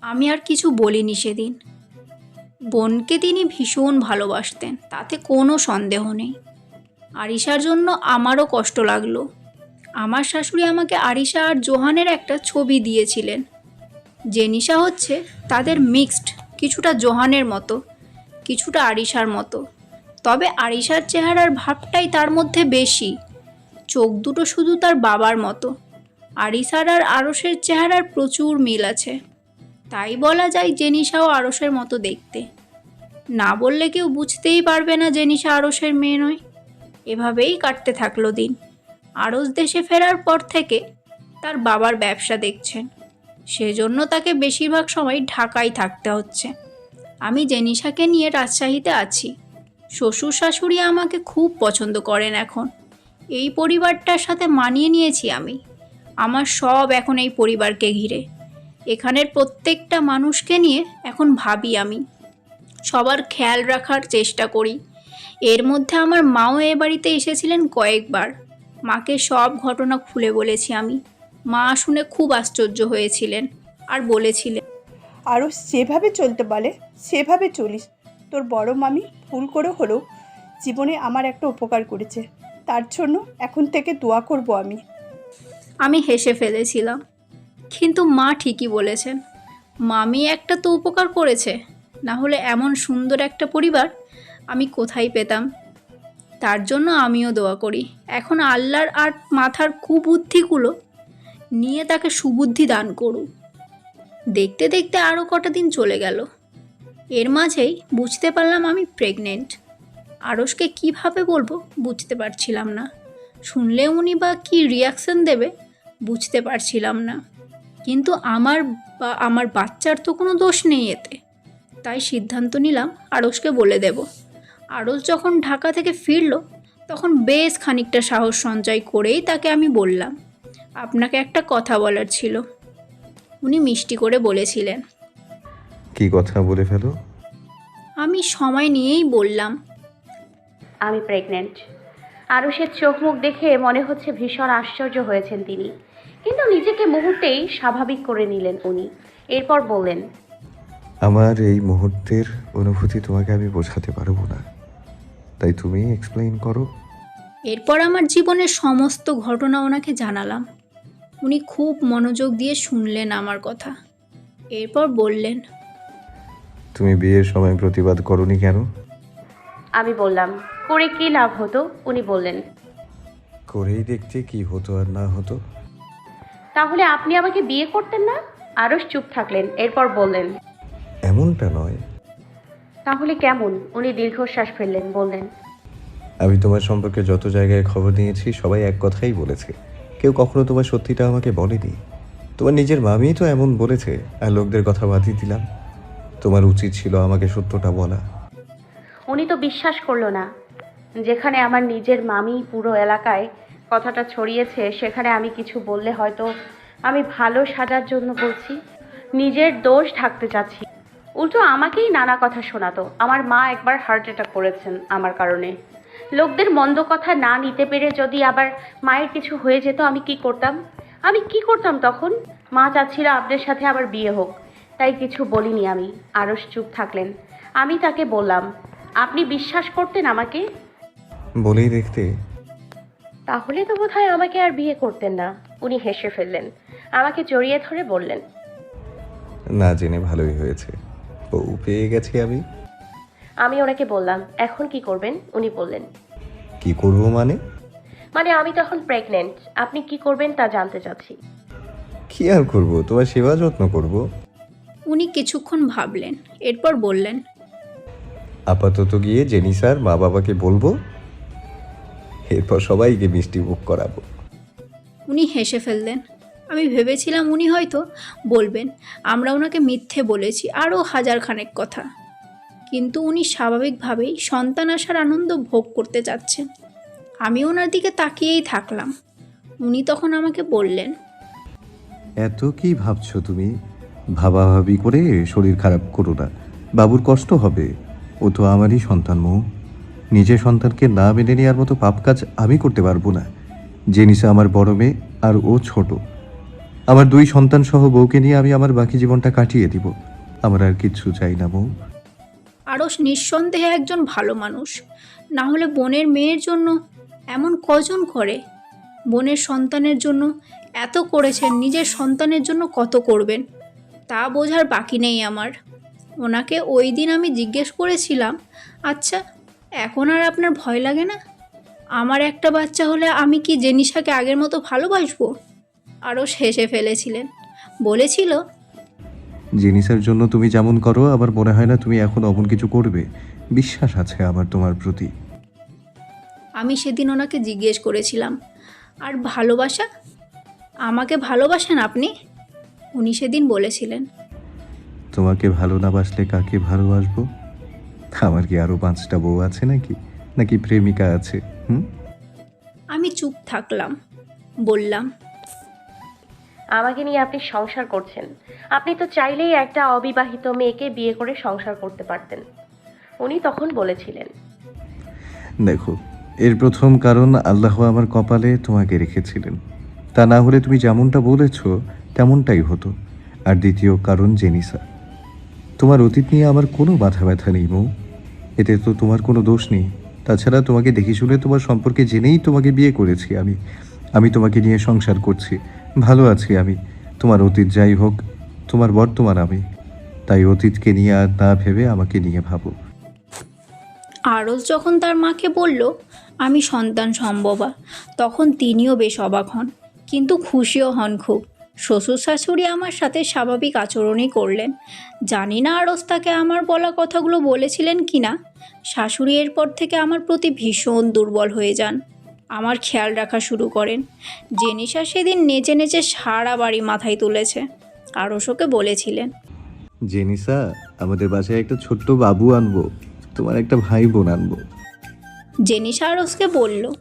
আমি আর কিছু বলিনি সেদিন। বোনকে তিনি ভীষণ ভালোবাসতেন, তাতে কোনো সন্দেহ নেই। আরিশার জন্য আমারও কষ্ট লাগল। আমার শাশুড়ি আমাকে আরিশা আর জোহানের একটা ছবি দিয়েছিলেন। জেনিশা হচ্ছে তাদের মিক্সড, কিছুটা জোহানের মতো, কিছুটা আরিশার মতো। তবে আরিশার চেহারার ভাবটাই তার মধ্যে বেশি। চোখ দুটো শুধু তার বাবার মতো। আরিসার আর আরসের চেহারার প্রচুর মিল আছে। তাই বলা যায় জেনিসাও আরসের মতো দেখতে। না বললে কেউ বুঝতেই পারবে না জেনিসা আরসের মেয়ে নয়। এভাবেই কাটতে থাকল দিন। আরস দেশে ফেরার পর থেকে তার বাবার ব্যবসা দেখছেন। সেজন্য তাকে বেশিরভাগ সময় ঢাকায় থাকতে হচ্ছে। আমি জেনিসাকে নিয়ে রাজশাহীতে আছি। শ্বশুর শাশুড়ি আমাকে খুব পছন্দ করেন এখন। এই পরিবারটার সাথে মানিয়ে নিয়েছি আমি। আমার সব এখন এই পরিবারকে ঘিরে। এখানের প্রত্যেকটা মানুষকে নিয়ে এখন ভাবি আমি। সবার খেয়াল রাখার চেষ্টা করি। এর মধ্যে আমার মাও এ বাড়িতে এসেছিলেন কয়েকবার। মাকে সব ঘটনা খুলে বলেছি আমি। মা শুনে খুব আশ্চর্য হয়েছিলেন আর বলেছিলেন আরও যেভাবে চলতে বলে সেভাবে চলিস। তোর বড় মামি ভুল করে হলেও জীবনে আমার একটা উপকার করেছে। তার জন্য এখন থেকে দোয়া করব আমি। আমি হেসে ফেলেছিলাম। কিন্তু মা ঠিকই বলেছেন, মামি একটা তো উপকার করেছে না হলে এমন সুন্দর একটা পরিবার আমি কোথায় পেতাম? তার জন্য আমিও দোয়া করি। এখন আল্লাহর আর মাথার কুবুদ্ধিগুলো নিয়ে তাকে সুবুদ্ধি দান করুক দেখতে দেখতে আরও কটা দিন চলে গেল। এর মাঝেই বুঝতে পারলাম আমি প্রেগনেন্ট। আরসকে কীভাবে বলব বুঝতে পারছিলাম না। শুনলে উনি বা কী রিয়াকশন দেবে বুঝতে পারছিলাম না। কিন্তু আমার বা আমার বাচ্চার তো কোনো দোষ নেই এতে। তাই সিদ্ধান্ত নিলাম আড়সকে বলে দেব। আড়স যখন ঢাকা থেকে ফিরল তখন বেশ খানিকটা সাহস সঞ্চয় করেই তাকে আমি বললাম আপনাকে একটা কথা বলার ছিল। উনি মিষ্টি করে বলেছিলেন কি কথা বলে ফেলো? আমি সময় নিয়েই বললাম আমি প্রেগনেন্ট আরুষের চোখ মুখ দেখে মনে হচ্ছে ভীষণ আশ্চর্য হয়েছেন তিনি। কিন্তু নিজেকে মুহূর্তেই স্বাভাবিক করে নিলেন উনি। এরপর বললেন আমার এই মুহূর্তের অনুভূতি তোমাকে আমি বোঝাতে পারব না। তাই তুমি এক্সপ্লেইন করো। এরপর আমার জীবনের সমস্ত ঘটনা ওনাকে জানালাম। উনি খুব মনোযোগ দিয়ে শুনলেন আমার কথা। এরপর বললেন তুমি বিয়ের সময় প্রতিবাদ করনি কেন? আমি বললাম করে কি লাভ হতো? উনি বললেন। করেই দেখতে কি হতো আর না হতো। তাহলে আপনি আমাকে বিয়ে করতেন না? আরুষ চুপ থাকলেন এরপর বললেন। এমনটা নয়। তাহলে কেমন? উনি দীর্ঘশ্বাস ফেললেন বললেন। আমি তোমার সম্পর্কে যত জায়গায় খবর নিয়েছি সবাই এক কথাই বলেছে। কেউ কখনো তোমার সত্যিটা আমাকে বলেনি। তোমার নিজের মামিই তো এমন বলেছে আর লোকদের কথা বাদই দিলাম। তোমার উচিত ছিল আমাকে সত্যটা বলা। উনি তো বিশ্বাস করল না। যেখানে আমার নিজের মামি পুরো এলাকায় কথাটা ছড়িয়েছে, সেখানে আমি কিছু বললে হয়তো আমি ভালো সাজার জন্য বলছি। নিজের দোষ ঢাকতে চাচ্ছি। উল্টো আমাকেই নানা কথা শোনাতো। আমার মা একবার হার্ট অ্যাটাক করেছেন আমার কারণে। লোকদের মন্দ কথা না নিতে পেরে যদি আবার মায়ের কিছু হয়ে যেত, আমি কি করতাম? আমি কি করতাম তখন? মা চাচ্ছিল আপনার সাথে আবার বিয়ে হোক। তাই কিছু বলিনি আমি। আরস চুপ থাকলেন। আমি তাকে বললাম, আপনি বিশ্বাস করতেন আমাকে? বলেই দেখতে। তাহলে তো বোধহয় আমাকে আর বিয়ে করতেন না। উনি হেসে ফেললেন। আমাকে জড়িয়ে ধরে বললেন। না জেনে ভালোই হয়েছে। বউ পেয়ে গেছি আমি। আমি ওনাকে বললাম এখন কি করবেন? উনি বললেন। কি করব মানে? মানে আমি তখন প্রেগনেন্ট আপনি কি করবেন তা জানতে চাচ্ছি। কি আর করব? তোমার সেবা যত্ন করব। উনি কিছুক্ষণ ভাবলেন এরপর বললেন আপাতত গিয়ে জেনিসার মা বাবাকে বলব। এরপর সবাইকে মিষ্টি মুখ করাবো। উনি হেসে ফেললেন। আমি ভেবেছিলাম উনি হয়তো বলবেন আমরা ওনাকে মিথ্যে বলেছি আরও হাজার খানেক কথা। কিন্তু উনি স্বাভাবিকভাবেই সন্তান আসার আনন্দ ভোগ করতে চাচ্ছেন। আমি ওনার দিকে তাকিয়েই থাকলাম। উনি তখন আমাকে বললেন এত কি ভাবছ তুমি? ভাবাভাবি করে শরীর খারাপ করো না। বাবুর কষ্ট হবে। ও তো আমারই সন্তান মৌ। নিজের সন্তানকে না মেনে নেওয়ার মতো পাপ কাজ আমি করতে পারব না। জেনিসা আমার বড় মেয়ে আর ও ছোট। আমার দুই সন্তান সহ বউকে নিয়ে আমি আমার বাকি জীবনটা কাটিয়ে দিব। আমার আর কিচ্ছু চাই না, বউ। আরস নিঃসন্দেহে একজন ভালো মানুষ। না হলে বোনের মেয়ের জন্য এমন কজন করে? বোনের সন্তানের জন্য এত করেছেন, নিজের সন্তানের জন্য কত করবেন? তা বোঝার বাকি নেই আমার। ওনাকে ওই দিন আমি জিজ্ঞেস করেছিলাম আচ্ছা এখন আর আপনার ভয় লাগে না? আমার একটা বাচ্চা হলে আমি কি জেনিসাকে আগের মতো ভালোবাসবো? আরও শেষে ফেলেছিলেন। বলেছিল জিনিসের জন্য তুমি যেমন করো আবার মনে হয় না তুমি এখন অমন কিছু করবে। বিশ্বাস আছে আমার তোমার প্রতি। আমি সেদিন ওনাকে জিজ্ঞেস করেছিলাম আর ভালোবাসা? আমাকে ভালোবাসেন আপনি? উনি সেদিন বলেছিলেন তোমাকে ভালো না বাসলে কাকে ভালোবাসবো? আমার কি আরও পাঁচটা বউ আছে নাকি? নাকি প্রেমিকা আছে হুম? আমি চুপ থাকলাম বললাম। আমাকে নিয়ে আপনি সংসার করছেন। আপনি তো চাইলেই একটা অবিবাহিত মেয়েকে বিয়ে করে সংসার করতে পারতেন। উনি তখন বলেছিলেন। দেখো এর প্রথম কারণ আল্লাহ আমার কপালে তোমাকে রেখেছিলেন। তা না হলে তুমি যেমনটা বলেছ তেমনটাই হতো। আর দ্বিতীয় কারণ জেনিসা। তোমার অতীত নিয়ে আমার কোনো বাধা ব্যথা নেই মৌ এতে তো তোমার কোনো দোষ নেই। তাছাড়া তোমাকে দেখে শুনে তোমার সম্পর্কে জেনেই তোমাকে বিয়ে করেছি আমি। আমি তোমাকে নিয়ে সংসার করছি। ভালো আছি আমি। তোমার অতীত যাই হোক, তোমার বর্তমান আমি। তাই অতীতকে নিয়ে আর না ভেবে আমাকে নিয়ে ভাবো। আরস যখন তার মাকে বলল, আমি সন্তান সম্ভবা তখন তিনিও বেশ অবাক হন, কিন্তু খুশিও হন খুব। শ্বশুর শাশুড়ি আমার সাথে স্বাভাবিক আচরণই করলেন। জানি না আরস তাকে আমার বলা কথাগুলো বলেছিলেন কি না শাশুড়ি এরপর থেকে আমার প্রতি ভীষণ দুর্বল হয়ে যান। আমার খেয়াল রাখা শুরু করেন। জেনিসা সেদিন নেচে নেচে সারা বাড়ি মাথায় তুলেছে। আরস ওকে বলেছিলেন। জেনিসা আমাদের বাসায় একটা ছোট্ট বাবু আনব তোমার একটা ভাই বোন আনব। জেনিসা আরসকে বলল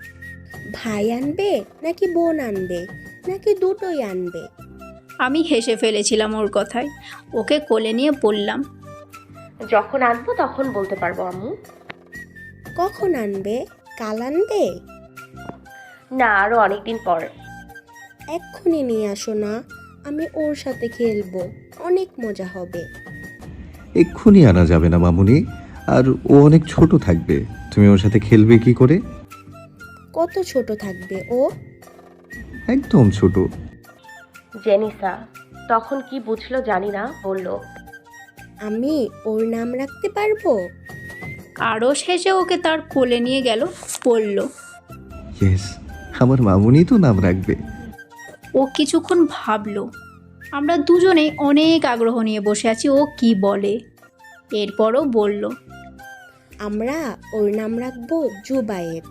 ভাই আনবে নাকি বোন আনবে? নাকি দুটোই আনবে? আমি হেসে ফেলেছিলাম ওর কথায়। ওকে কোলে নিয়ে বললাম যখন আনব তখন বলতে পারব আম্মু। কখন আনবে? কাল আনবে? না আরও অনেকদিন পর। এক্ষুনি নিয়ে আসো না আমি ওর সাথে খেলব অনেক মজা হবে। এক্ষুনি আনা যাবে না মামুনি আর ও অনেক ছোট থাকবে তুমি ওর সাথে খেলবে কি করে? কত ছোট থাকবে ও? একদম ছোট জেনিসা তখন কি বুঝলো জানি না বলল আমি ওর নাম রাখতে পারব? আরও শেষে ওকে তার কোলে নিয়ে গেল বলল ইয়েস আমার মামুনি তো নাম রাখবে। ও কিছুক্ষণ ভাবলো আমরা দুজনেই অনেক আগ্রহ নিয়ে বসে আছি ও কি বলে? এরপরও বলল আমরা ওর নাম রাখব জুবায়েত।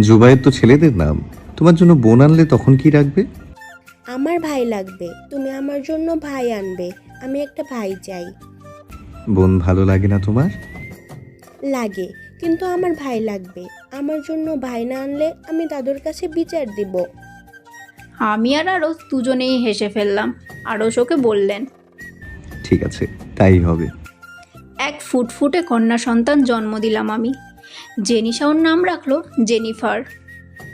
জুবাইয়ের তো ছেলেদের নাম তোমার জন্য বোন আনলে তখন কি রাখবে? আমার ভাই লাগবে তুমি আমার জন্য ভাই আনবে আমি একটা ভাই চাই। বোন ভালো লাগে না তোমার? লাগে কিন্তু আমার ভাই লাগবে আমার জন্য ভাই না আনলে আমি দাদুর কাছে বিচার দিব। আমি আর আরস দুজনেই হেসে ফেললাম আরস ওকে বললেন। ঠিক আছে তাই হবে। এক ফুটফুটে কন্যা সন্তান জন্ম দিলাম আমি। জেনিসা ওর নাম রাখল জেনিফার।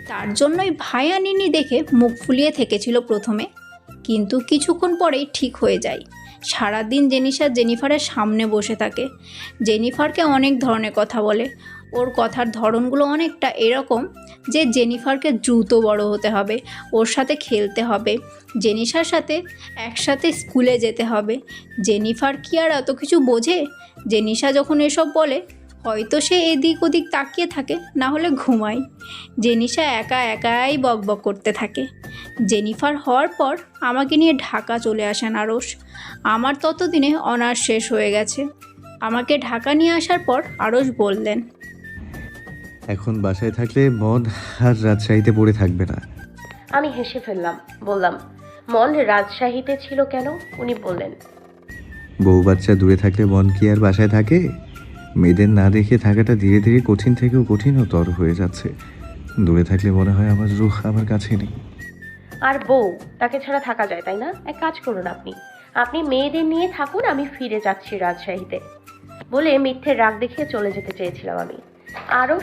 তার জন্যই ভাই আনিনি দেখে মুখ ফুলিয়ে থেকেছিল প্রথমে। কিন্তু কিছুক্ষণ পরেই ঠিক হয়ে যায়। সারাদিন জেনিসা জেনিফারের সামনে বসে থাকে। জেনিফারকে অনেক ধরনের কথা বলে। ওর কথার ধরনগুলো অনেকটা এরকম যে জেনিফারকে দ্রুত বড় হতে হবে, ওর সাথে খেলতে হবে, জেনিসার সাথে একসাথে স্কুলে যেতে হবে। জেনিফার কি আর এত কিছু বোঝে? জেনিসা যখন এসব বলে হয়তো সে এদিক ওদিক তাকিয়ে থাকে না হলে ঘুমায়। জেনিসা একা একাই বকবক করতে থাকে। জেনিফার হওয়ার পর আমাকে নিয়ে ঢাকা চলে আসেন আরস আমার ততদিনে অনার্স শেষ হয়ে গেছে। আমাকে ঢাকা নিয়ে আসার পর আরস বললেন এখন বাসায় থাকলে মন আর রাজশাহীতে পড়ে থাকবে না। আমি হেসে ফেললাম বললাম মন রাজশাহীতে ছিল কেন? উনি বললেন বউ বাচ্চা দূরে থাকলে মন কি আর বাসায় থাকে? মেয়েদের না দেখে থাকাটা ধীরে ধীরে কঠিন থেকেও কঠিনতর হয়ে যাচ্ছে। দূরে থাকলে মনে হয় আমার রুখ আমার কাছে নেই। আর বউ তাকে ছাড়া থাকা যায় তাই না? এক কাজ করুন আপনি। আপনি মেয়েদের নিয়ে থাকুন আমি ফিরে যাচ্ছি রাজশাহীতে। বলে মিথ্যের রাগ দেখিয়ে চলে যেতে চেয়েছিলাম আমি। আরস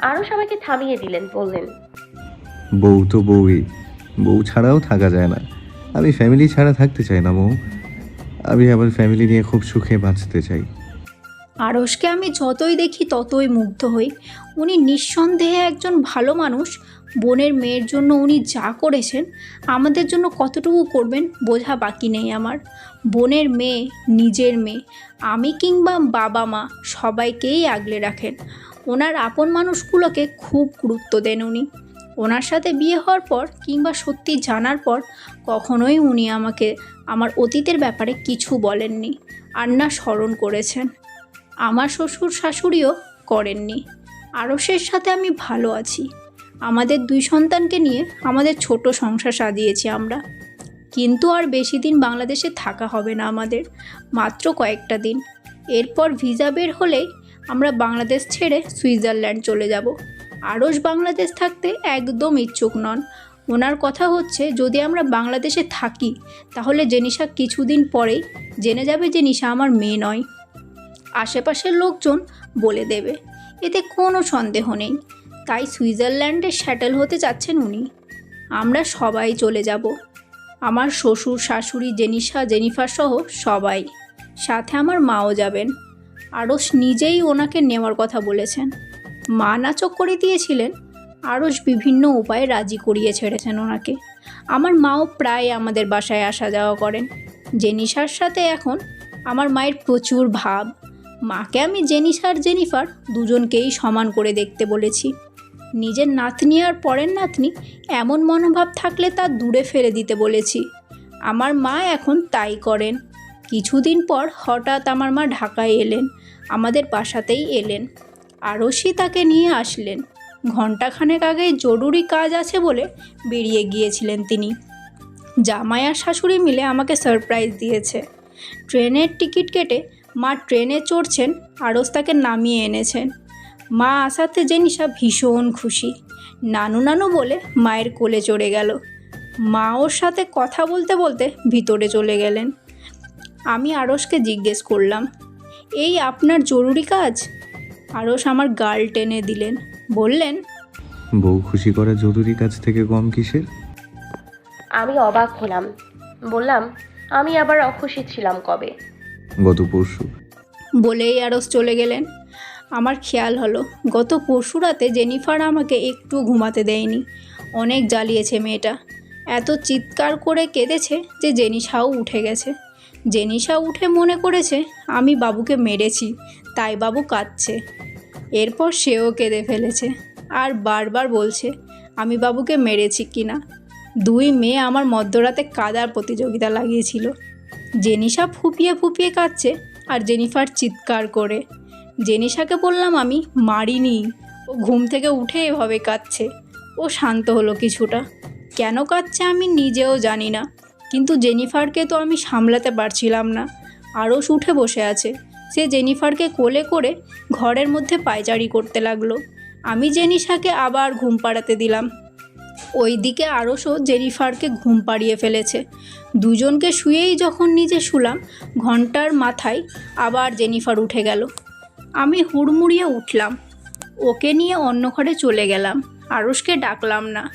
আরস আমাকে থামিয়ে দিলেন বললেন বউ তো বউই। বউ ছাড়াও থাকা যায় না। আমি ফ্যামিলি ছাড়া থাকতে চাই না বউ। আমি আমার ফ্যামিলি নিয়ে খুব সুখে বাঁচতে চাই। আড়সকে আমি যতই দেখি ততই মুগ্ধ হই। উনি নিঃসন্দেহে একজন ভালো মানুষ। বোনের মেয়ের জন্য উনি যা করেছেন, আমাদের জন্য কতটুকু করবেন বোঝা বাকি নেই আমার। বোনের মেয়ে, নিজের মেয়ে, আমি কিংবা বাবা মা সবাইকেই আগলে রাখেন। ওনার আপন মানুষগুলোকে খুব গুরুত্ব দেন উনি। ওনার সাথে বিয়ে হওয়ার পর কিংবা সত্যি জানার পর কখনোই উনি আমাকে, আমার অতীতের ব্যাপারে কিছু বলেননি। আর না স্মরণ করেছেন। আমার শ্বশুর শাশুড়িও করেননি। আরসের সাথে আমি ভালো আছি। আমাদের দুই সন্তানকে নিয়ে আমাদের ছোট সংসার সাজিয়েছি আমরা। কিন্তু আর বেশি দিন বাংলাদেশে থাকা হবে না আমাদের, মাত্র কয়েকটা দিন। এরপর ভিসা বের হলেই আমরা বাংলাদেশ ছেড়ে সুইজারল্যান্ড চলে যাব। আরস বাংলাদেশ থাকতে একদম ইচ্ছুক নন। ওনার কথা হচ্ছে, যদি আমরা বাংলাদেশে থাকি, তাহলে জেনিশা কিছুদিন পরেই জেনে যাবে যে নিশা আমার মেয়ে নয়। আশেপাশের লোকজন বলে দেবে। এতে কোনো সন্দেহ নেই। তাই সুইজারল্যান্ডে স্যাটেল হতে চাচ্ছেন উনি। আমরা সবাই চলে যাব। আমার শ্বশুর, শাশুড়ি, জেনিসা, জেনিফার সহ সবাই। সাথে আমার মাও যাবেন। আরস নিজেই ওনাকে নেওয়ার কথা বলেছেন। মা নাচক করে দিয়েছিলেন। আরস বিভিন্ন উপায়ে রাজি করিয়ে ছেড়েছেন ওনাকে। আমার মাও প্রায় আমাদের বাসায় আসা যাওয়া করেন। জেনিসার সাথে এখন আমার মায়ের প্রচুর ভাব। মাকে আমি জেনিসা আর জেনিফার দুজনকেই সমান করে দেখতে বলেছি। নিজের নাতনি আর পরের নাতনি এমন মনোভাব থাকলে তা দূরে ফেলে দিতে বলেছি। আমার মা এখন তাই করেন। কিছুদিন পর হঠাৎ আমার মা ঢাকায় এলেন, আমাদের বাসাতেই এলেন। আরশি তাকে নিয়ে আসলেন। ঘণ্টাখানেক আগেই জরুরি কাজ আছে বলে বেরিয়ে গিয়েছিলেন তিনি। জামাই আর শাশুড়ি মিলে আমাকে সারপ্রাইজ দিয়েছে। ট্রেনের টিকিট কেটে মা ট্রেনে চড়ছেন আরস তাকে নামিয়ে এনেছেন। মা আসাতে জেনিসা ভীষণ খুশি। নানু নানু বলে মায়ের কোলে চড়ে গেল। মা ওর সাথে কথা বলতে বলতে ভিতরে চলে গেলেন। আমি আরসকে জিজ্ঞেস করলাম এই আপনার জরুরি কাজ? আরস আমার গাল টেনে দিলেন। বললেন বউ খুশি করা জরুরি কাজ থেকে কম কিসের? আমি অবাক হলাম। বললাম আমি আবার অখুশি ছিলাম কবে? গত পরশু। বলেই আরস চলে গেলেন। আমার খেয়াল হলো, গত পরশু রাতে জেনিফার আমাকে একটু ঘুমাতে দেয়নি। অনেক জ্বালিয়েছে মেয়েটা। এত চিৎকার করে কেঁদেছে যে জেনিসাও উঠে গেছে। জেনিসা উঠে মনে করেছে, আমি বাবুকে মেরেছি, তাই বাবু কাঁদছে। এরপর সেও কেঁদে ফেলেছে আর বারবার বলছে, আমি বাবুকে মেরেছি কিনা। দুই মেয়ে আমার মধ্যরাতে কাদার প্রতিযোগিতা লাগিয়েছিল। জেনিসা ফুপিয়ে ফুপিয়ে কাঁদছে আর জেনিফার চিৎকার করে। জেনিসাকে বললাম, আমি মারিনি। ও ঘুম থেকে উঠে এভাবে কাঁদছে। ও শান্ত হলো কিছুটা। কেন কাঁদছে আমি নিজেও জানি না। কিন্তু জেনিফারকে তো আমি সামলাতে পারছিলাম না। আরস উঠে বসে আছে। সে জেনিফারকে কোলে করে ঘরের মধ্যে পায়চারি করতে লাগল। আমি জেনিসাকে আবার ঘুম পাড়াতে দিলাম। ওইদিকে আরসও জেনিফারকে ঘুম পাড়িয়ে ফেলেছে। দুজনকে শুয়েই যখন নিজে শুলাম, ঘণ্টার মাথায় আবার জেনিফার উঠে গেল। আমি হুড়মুড়িয়ে উঠলাম। ওকে নিয়ে অন্য ঘরে চলে গেলাম। আরসকে ডাকলাম না।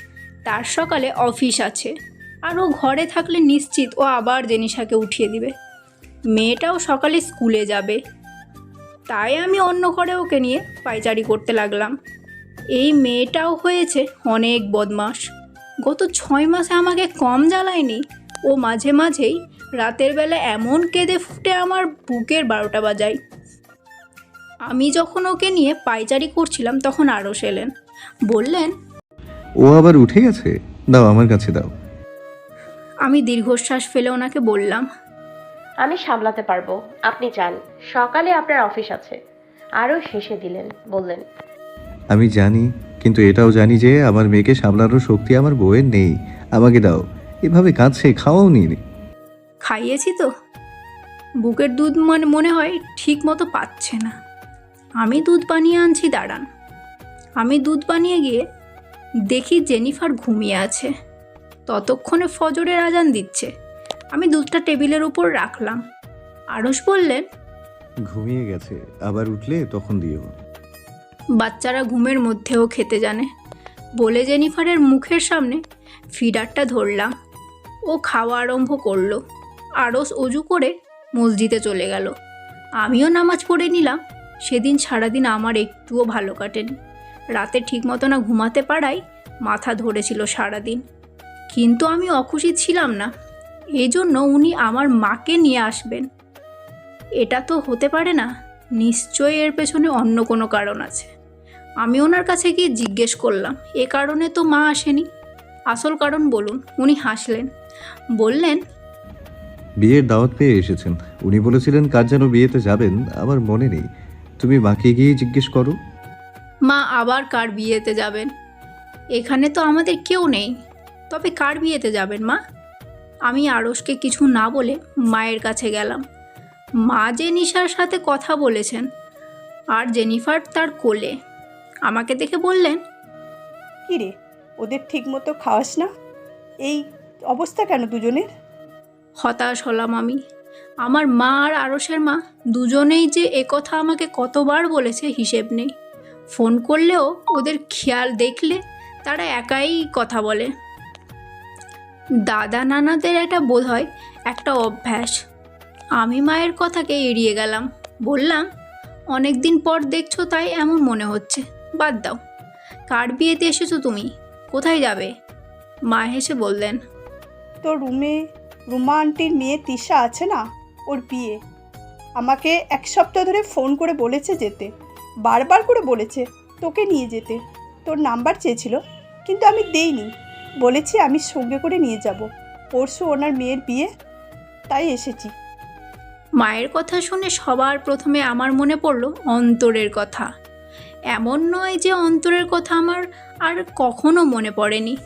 তার সকালে অফিস আছে। আর ও ঘরে থাকলে নিশ্চিত ও আবার জেনিসাকে উঠিয়ে দিবে। মেয়েটাও সকালে স্কুলে যাবে। তাই আমি অন্য ঘরে ওকে নিয়ে পাইচারি করতে লাগলাম। এই মেয়েটাও হয়েছে অনেক বদমাস গত ছয় মাসে আমাকে কম জ্বালায়নি। ও মাঝে মাঝেই রাতের বেলা এমন কেঁদে ফুটে আমার বুকের বারোটা বাজায়। আমি যখন ওকে নিয়ে পাইচারি করছিলাম তখন আরও এলেন। বললেন ও আবার উঠে গেছে? দাও আমার কাছে দাও। আমি দীর্ঘশ্বাস ফেলে ওনাকে বললাম আমি সামলাতে পারব। আপনি যান। সকালে আপনার অফিস আছে। আরও শেষে দিলেন বললেন আমি জানি কিন্তু এটাও জানি যে আমার মেয়েকে সামলানোর শক্তি আমার বউয়ের নেই। আমাকে দাও। এভাবে কাঁদছে খাওয়াও নি খাইয়েছি তো। বুকের দুধ মানে মনে হয় ঠিক মতো পাচ্ছে না। আমি দুধ বানিয়ে আনছি দাঁড়ান। আমি দুধ বানিয়ে গিয়ে দেখি জেনিফার ঘুমিয়ে আছে। ততক্ষণে ফজরের আজান দিচ্ছে। আমি দুধটা টেবিলের উপর রাখলাম। আড়স বললেন ঘুমিয়ে গেছে। আবার উঠলে তখন দিও। বাচ্চারা ঘুমের মধ্যেও খেতে জানে। বলে জেনিফারের মুখের সামনে ফিডারটা ধরলাম। ও খাওয়া আরম্ভ করল। আরস অজু করে মসজিদে চলে গেল। আমিও নামাজ পড়ে নিলাম। সেদিন সারাদিন আমার একটুও ভালো কাটেনি। রাতে ঠিক মতো না ঘুমাতে পারাই মাথা ধরেছিল সারাদিন। কিন্তু আমি অখুশি ছিলাম না। এই জন্য উনি আমার মাকে নিয়ে আসবেন। এটা তো হতে পারে না। নিশ্চয়ই এর পেছনে অন্য কোনো কারণ আছে। আমি ওনার কাছে গিয়ে জিজ্ঞেস করলাম এ কারণে তো মা আসেনি? আসল কারণ বলুন উনি হাসলেন। বললেন বিয়ের দাওয়াত পেয়ে এসেছেন। উনি বলেছিলেন কার যেন বিয়েতে যাবেন আমার মনে নেই। তুমি মাকে গিয়ে জিজ্ঞেস করো। মা আবার কার বিয়েতে যাবেন? এখানে তো আমাদের কেউ নেই। তবে কার বিয়েতে যাবেন মা? আমি আড়সকে কিছু না বলে মায়ের কাছে গেলাম। মা জেনিসার সাথে কথা বলেছেন আর জেনিফার তার কোলে। আমাকে দেখে বললেন কী রে ওদের ঠিক মতো খাওয়াস না? এই অবস্থা কেন দুজনের? হতাশ হলাম আমি। আমার মা আর আরসের মা দুজনেই যে একথা আমাকে কতবার বলেছে হিসেব নেই। ফোন করলেও ওদের খেয়াল দেখলে তারা একাই কথা বলে। দাদা নানাদের এটা বোধ হয় একটা অভ্যাস। আমি মায়ের কথাকে এড়িয়ে গেলাম। বললাম অনেক দিন পর দেখছ তাই এমন মনে হচ্ছে। বাদ দাও। কার বিয়েতে এসেছ তুমি? কোথায় যাবে? মা হেসে বললেন তো রুমে রুমা আন্টির মেয়ে তিশা আছে না? ওর বিয়ে। আমাকে এক সপ্তাহ ধরে ফোন করে বলেছে যেতে। বারবার করে বলেছে তোকে নিয়ে যেতে। তোর নাম্বার চেয়েছিল কিন্তু আমি দেইনি। বলেছি আমি সঙ্গে করে নিয়ে যাব। পরশু ওনার মেয়ের বিয়ে তাই এসেছি। মায়ের কথা শুনে সবার প্রথমে আমার মনে পড়ল অন্তরের কথা। এমন নয় যে অন্তরের কথা আমার আর কখনো মনে পড়েনি।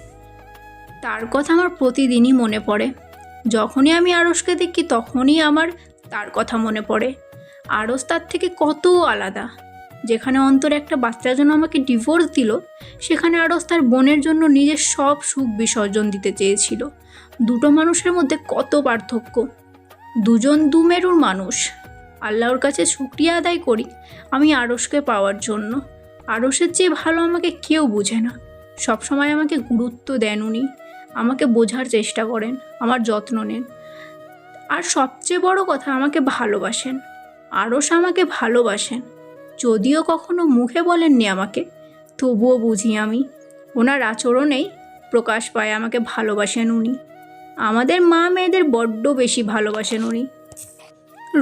তার কথা আমার প্রতিদিনই মনে পড়ে। যখনই আমি আড়সকে দেখি, তখনই আমার তার কথা মনে পড়ে। আড়স তার থেকে কত আলাদা। যেখানে অন্তর একটা বাচ্চার জন্য আমাকে ডিভোর্স দিল, সেখানে আড়স তার বোনের জন্য নিজের সব সুখ বিসর্জন দিতে চেয়েছিল। দুটো মানুষের মধ্যে কত পার্থক্য? দুজন দুমেরুর মানুষ। আল্লাহর কাছে শুক্রিয়া আদায় করি আমি আড়সকে পাওয়ার জন্য। আড়সের চেয়ে ভালো আমাকে কেউ বোঝে না। সবসময় আমাকে গুরুত্ব দেন উনি। আমাকে বোঝার চেষ্টা করেন, আমার যত্ন নেন। আর সবচেয়ে বড় কথা, আমাকে ভালোবাসেন। আড়স আমাকে ভালোবাসেন। যদিও কখনো মুখে বলেননি আমাকে, তবুও বুঝি আমি। ওনার আচরণেই প্রকাশ পায় আমাকে ভালোবাসেন উনি। আমাদের মা মেয়েদের বড্ড বেশি ভালোবাসেন উনি।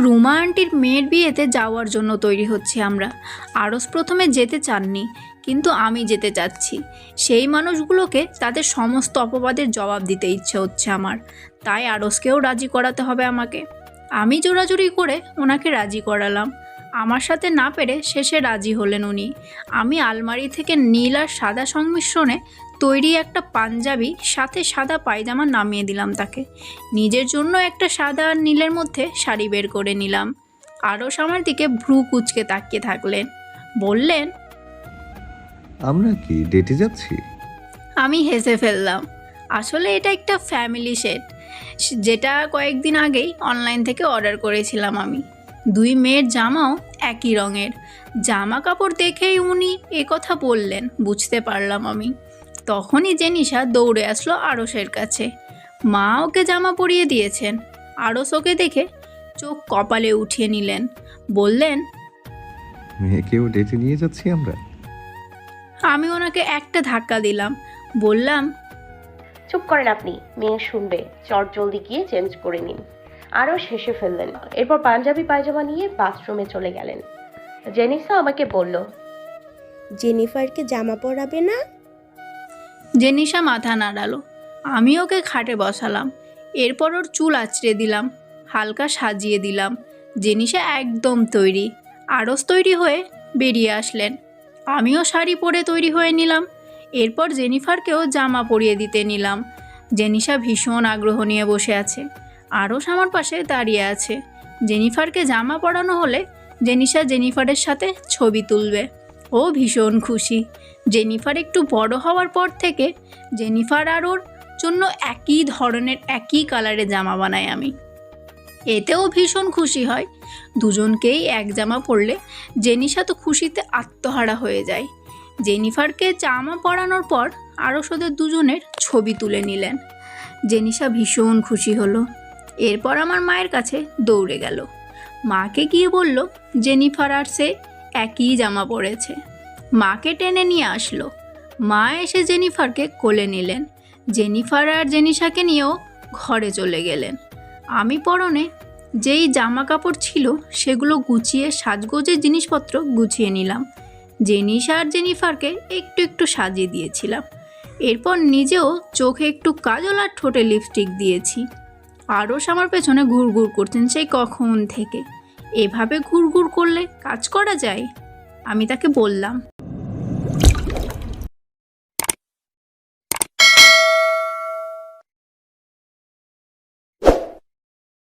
রুমা আন্টির মেয়ের বিয়েতে যাওয়ার জন্য তৈরি হচ্ছে আমরা। আরস প্রথমে যেতে চাননি, কিন্তু আমি যেতে চাচ্ছি সেই মানুষগুলোকে তাদের সমস্ত অপবাদের জবাব দিতে ইচ্ছে হচ্ছে আমার। তাই আরসকেও রাজি করাতে হবে আমাকে। আমি জোরাজুরি করে ওনাকে রাজি করালাম। আমার সাথে না পেরে শেষে রাজি হলেন উনি। আমি আলমারি থেকে নীল আর সাদা সংমিশ্রণে তৈরি একটা পাঞ্জাবি সাথে সাদা পায়জামা নামিয়ে দিলাম তাকে। নিজের জন্য একটা সাদা আর নীলের মধ্যে শাড়ি বের করে নিলাম। আরস আমার দিকে ভ্রু কুচকে তাকিয়ে থাকলেন। বললেন আমরা কি ডেটে যাচ্ছি? আমি হেসে ফেললাম আসলে এটা একটা ফ্যামিলি সেট। যেটা কয়েকদিন আগেই অনলাইন থেকে অর্ডার করেছিলাম আমি। দুই মেয়ের জামাও একই রঙের। জামা কাপড় দেখেই উনি কথা বললেন বুঝতে পারলাম আমি। তখনই জেনিসা দৌড়ে আসলো আড়সের কাছে। মা ওকে জামা পরিয়ে দিয়েছেন। আড়স ওকে দেখে চোখ কপালে উঠিয়ে নিলেন। বললেন মেয়েকেও ডেটে নিয়ে যাচ্ছি আমরা? আমি ওনাকে একটা ধাক্কা দিলাম। বললাম চুপ করেন আপনি মেয়ে শুনবে। চট জলদি গিয়ে চেঞ্জ করে নিন। আরও শেষে ফেললেন। এরপর পাঞ্জাবি পায়জামা নিয়ে বাথরুমে চলে গেলেন। জেনিসা আমাকে বলল জেনিফারকে জামা পরাবে না? জেনিসা মাথা নাড়ালো। আমি ওকে খাটে বসালাম। এরপর ওর চুল আঁচড়ে দিলাম হালকা সাজিয়ে দিলাম। জেনিসা একদম তৈরি আড়স তৈরি হয়ে বেরিয়ে আসলেন। আমিও শাড়ি পরে তৈরি হয়ে নিলাম। এরপর জেনিফারকেও জামা পরিয়ে দিতে নিলাম। জেনিসা ভীষণ আগ্রহ নিয়ে বসে আছে। আড়স আমার পাশে দাঁড়িয়ে আছে। জেনিফারকে জামা পরানো হলে জেনিসা জেনিফারের সাথে ছবি তুলবে। ও ভীষণ খুশি। জেনিফার একটু বড় হওয়ার পর থেকে জেনিফার আর ওর জন্য একই ধরনের, একই কালারের জামা বানাই আমি। এতেও ভীষণ খুশি হয়। দুজনকেই এক জামা পরলে জেনিসা তো খুশিতে আত্মহারা হয়ে যায়। জেনিফারকে জামা পরানোর পর আরও ওদের দুজনের ছবি তুলে নিলেন। জেনিসা ভীষণ খুশি হলো। এরপর আমার মায়ের কাছে দৌড়ে গেল। মাকে গিয়ে বলল, জেনিফার আর সে একই জামা পরেছে। মাকে টেনে নিয়ে আসলো। মা এসে জেনিফারকে কোলে নিলেন। জেনিফার আর জেনিসাকে নিয়েও ঘরে চলে গেলেন। আমি পরনে যেই জামা কাপড় ছিল, সেগুলো গুছিয়ে সাজগোজের জিনিসপত্র গুছিয়ে নিলাম। জেনিসা আর জেনিফারকে একটু একটু সাজিয়ে দিয়েছিলাম। এরপর নিজেও চোখে একটু কাজল আর ঠোঁটে লিপস্টিক দিয়েছি। আরস আমার পেছনে ঘুরঘুর করছেন সেই কখন থেকে। এভাবে ঘুরঘুর করলে কাজ করা যায়? আমি তাকে বললাম।